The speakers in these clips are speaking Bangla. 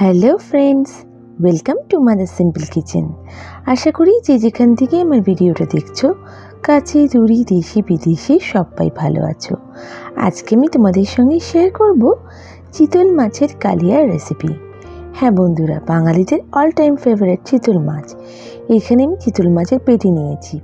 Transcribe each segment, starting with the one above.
Hello friends welcome to mother simple kitchen আশা করি যে যেখান থেকে আমার ভিডিওটা দেখছ, কাছে, দূরি, দেশি, বিদেশি সবাই ভালো আছো। আজকে আমি তোমাদের সঙ্গে শেয়ার করব চিতল মাছের কালিয়ার রেসিপি হ্যাঁ বন্ধুরা, বাঙালিদের অল টাইম ফেভারিট চিতল মাছ। এখানে আমি চিতল মাছের পেটি নিয়েছি।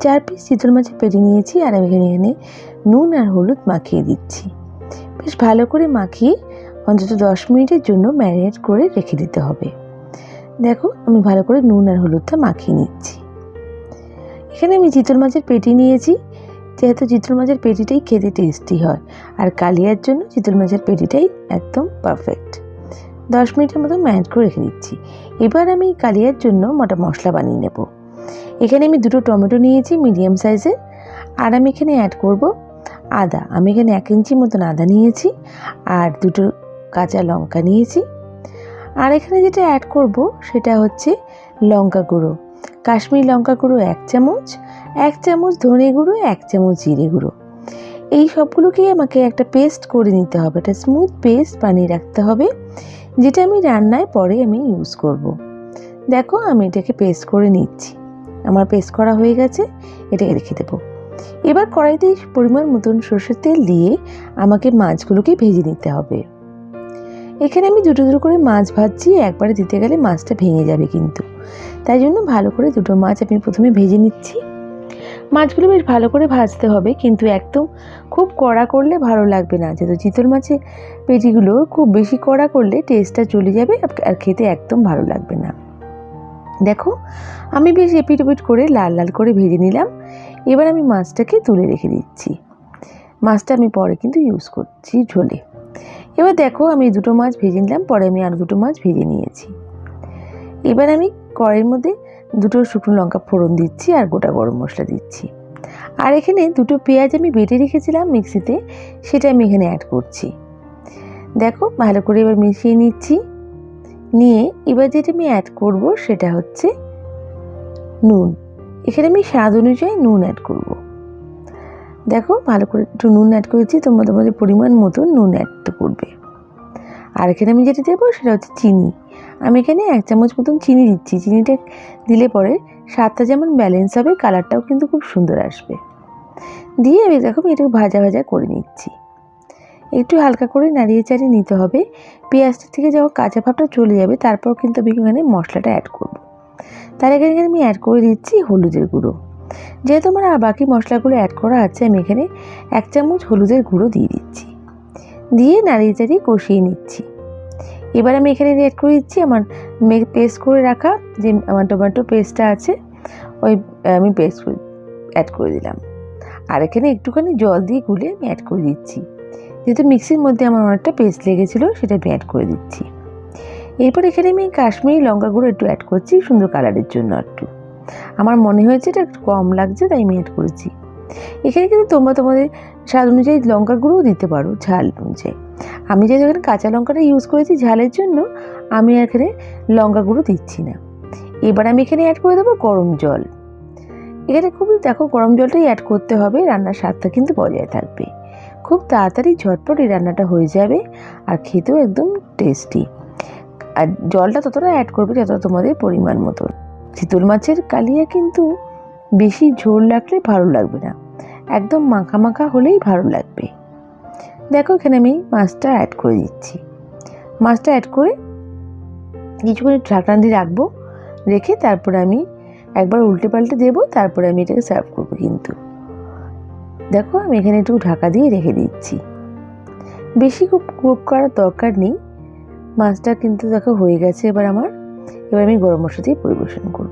চার পিস চিতল মাছের পেটি নিয়েছি আর আমি এখানে নুন আর হলুদ মাখিয়ে দিচ্ছি। বেশ ভালো করে মাখিয়ে অন্তত দশ মিনিটের জন্য ম্যারিনেট করে রেখে দিতে হবে। দেখো, আমি ভালো করে নুন আর হলুদটা মাখিয়ে নিচ্ছি। এখানে আমি চিতল মাছের পেটি নিয়েছি, যেহেতু চিতল মাছের পেটিটাই খেতে টেস্টি হয়, আর কালিয়ার জন্য চিতল মাছের পেটিটাই একদম পারফেক্ট দশ মিনিটের মতো ম্যারিনেট করে রেখে দিচ্ছি। এবার আমি কালিয়ার জন্য মোটা মশলা বানিয়ে নেব। এখানে আমি দুটো টমেটো নিয়েছি মিডিয়াম সাইজের আর আমি এখানে অ্যাড করব আদা। আমি এখানে এক ইঞ্চি মতন আদা নিয়েছি, আর দুটো কাঁচা লঙ্কা নিয়েছি। আর এখানে যেটা অ্যাড করব সেটা হচ্ছে লঙ্কা গুঁড়ো। কাশ্মীরি লঙ্কা গুঁড়ো এক চামচ এক চামচ ধনে গুঁড়ো, এক চামচ জিরে গুঁড়ো। এই সবগুলোকেই আমাকে একটা পেস্ট করে নিতে হবে, একটা স্মুথ পেস্ট বানিয়ে রাখতে হবে, যেটা আমি রান্নায় পরে আমি ইউজ করব। দেখো আমি এটাকে পেস্ট করে নিচ্ছি। আমার পেস্ট করা হয়ে গেছে, এটাকে রেখে দেবো। এবার কড়াইতে পরিমাণ মতন সর্ষের তেল দিয়ে আমাকে মাছগুলোকে ভেজে নিতে হবে। এখানে আমি দুটো দুটো করে মাছ ভাজছি, একবারে দিতে গেলে মাছটা ভেঙে যাবে কিন্তু। তাই জন্য ভালো করে দুটো মাছ আমি প্রথমে ভেজে নিচ্ছি। মাছগুলো বেশ ভালো করে ভাজতে হবে, কিন্তু একদম খুব কড়া করলে ভালো লাগবে না। যেহেতু চিতল মাছের পেটিগুলো খুব বেশি কড়া করলে টেস্টটা চলে যাবে আর খেতে একদম ভালো লাগবে না। দেখো, আমি বেশ এপিট ওপিট করে লাল লাল করে ভেজে নিলাম। এবার আমি মাছটাকে তুলে রেখে দিচ্ছি। মাছটা আমি পরে কিন্তু ইউজ করছি ঝোলে। এবার দেখো আমি দুটো মাছ ভেজে নিলাম, পরে আমি আরও দুটো মাছ ভেজে নিয়েছি। এবার আমি কড়াইয়ের মধ্যে দুটো শুকনো লঙ্কা ফোড়ন দিচ্ছি আর গোটা গরম মশলা দিচ্ছি। আর এখানে দুটো পেঁয়াজ আমি বেটে রেখেছিলাম মিক্সিতে, সেটা আমি এখানে অ্যাড করছি। দেখো ভালো করে এবার মিশিয়ে নিচ্ছি। নিয়ে এবার যেটা আমি অ্যাড করব সেটা হচ্ছে নুন। এখানে আমি স্বাদ অনুযায়ী নুন অ্যাড করব। দেখো, ভালো করে একটু নুন অ্যাড করেছি তোমরা তোমাদের পরিমাণ মতো নুন অ্যাড করবে। আর এখানে আমি যেটা দেবো, সেটা হচ্ছে চিনি। আমি এখানে এক চামচ মতন চিনি দিচ্ছি। চিনিটা দিলে পরে স্বাদটা যেমন ব্যালেন্স হবে কালারটাও কিন্তু খুব সুন্দর আসবে। দিয়ে আমি দেখো, আমি এটাকে ভাজা ভাজা করে নিচ্ছি। একটু হালকা করে নাড়িয়ে চাড়িয়ে নিতে হবে। পেঁয়াজটা থেকে যখন কাঁচা ভাবটা চলে যাবে, তারপর কিন্তু আমি এখানে মশলাটা অ্যাড করব। তার এখানে আমি অ্যাড করে দিচ্ছি হলুদের গুঁড়ো। যেহেতু আমার আর বাকি মশলাগুলো অ্যাড করা আছে, আমি এখানে এক চামচ হলুদের গুঁড়ো দিয়ে দিচ্ছি। দিয়ে নাড়িয়ে চাড়িয়ে কষিয়ে নিচ্ছি। এবার আমি এখানে অ্যাড করে দিচ্ছি আমার পেস্ট করে রাখা যে আমার টমেটো পেস্টটা আছে, ওই আমি পেস্ট অ্যাড করে দিলাম। আর এখানে একটুখানি জল দিয়ে গুলে আমি অ্যাড করে দিচ্ছি। যেহেতু মিক্সির মধ্যে আমার অনেকটা পেস্ট লেগেছিলো, সেটা আমি অ্যাড করে দিচ্ছি। এরপর এখানে আমি কাশ্মীরি লঙ্কা গুঁড়ো একটু অ্যাড করছি, সুন্দর কালারের জন্য একটু। আমার মনে হয়েছে এটা একটু কম লাগছে, তাই আমি অ্যাড করেছি। এখানে কিন্তু তোমরা তোমাদের স্বাদ অনুযায়ী লঙ্কার গুঁড়োও দিতে পারো, ঝাল অনুযায়ী। আমি যেহেতু এখানে কাঁচা লঙ্কাটা ইউজ করেছি ঝালের জন্য, আমি এখানে লঙ্কা গুঁড়ো দিচ্ছি না। এবার আমি এখানে অ্যাড করে দেবো গরম জল। এখানে খুবই, দেখো, গরম জলটাই অ্যাড করতে হবে, রান্নার স্বাদটা কিন্তু বজায় থাকবে। খুব তাড়াতাড়ি ঝটপট এই রান্নাটা হয়ে যাবে আর খেতেও একদম টেস্টি আর জলটা ততটা অ্যাড করবে যতটা তোমাদের পরিমাণ মতো। চিতল মাছের কালিয়া কিন্তু বেশি ঝোল রাখলে ভালো লাগবে না। একদম মাখা মাখা হলেই ভালো লাগবে। দেখো এখানে আমি মাছটা অ্যাড করে দিচ্ছি। মাছটা অ্যাড করে কিছুক্ষণ ঢাকনা দিয়ে রাখব। রেখে তারপরে আমি একবার উল্টে পাল্টে দেবো, তারপরে আমি এটাকে সার্ভ করব কিন্তু। দেখো আমি এখানে একটু ঢাকা দিয়ে রেখে দিচ্ছি। বেশি খুব কুক করার দরকার নেই। মাছটা কিন্তু দেখো হয়ে গেছে এবার আমার। এবার আমি গরম মশলা দিয়ে পরিবেশন করব।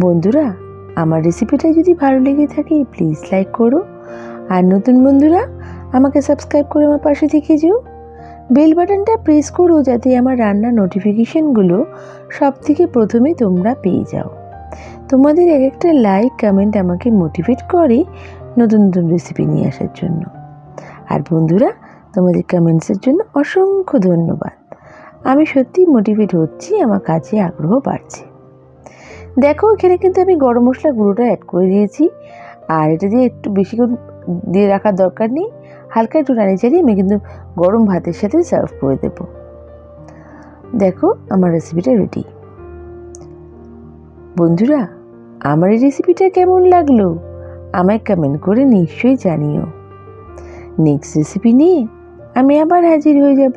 বন্ধুরা, আমার রেসিপিটা যদি ভালো লেগে থাকে প্লিজ লাইক করো। আর নতুন বন্ধুরা, আমাকে সাবস্ক্রাইব করে আমার পাশে থেকে যেও। বেল বাটনটা প্রেস করো যাতে আমার রান্নার নোটিফিকেশানগুলো সব থেকে প্রথমে তোমরা পেয়ে যাও। তোমাদের এক একটা লাইক কমেন্ট আমাকে মোটিভেট করে নতুন নতুন রেসিপি নিয়ে আসার জন্য। আর বন্ধুরা, তোমাদের কমেন্টসের জন্য অসংখ্য ধন্যবাদ। আমি সত্যি মোটিভেট হচ্ছি, আমার কাজে আগ্রহ বাড়ছে। দেখো, এখানে কিন্তু আমি গরম মশলা গুঁড়োটা অ্যাড করে দিয়েছি। আর এটা দিয়ে একটু বেশিক্ষণ দিয়ে রাখার দরকার নেই। হালকা একটু নাড়িয়ে চাড়িয়ে আমি কিন্তু গরম ভাতের সাথে সার্ভ করে দেবো। দেখো, আমার রেসিপিটা রেডি বন্ধুরা, আমার এই রেসিপিটা কেমন লাগল? আমায় কমেন্ট করে নিশ্চয়ই জানিও। নেক্সট রেসিপি নিয়ে আমি আবার হাজির হয়ে যাব।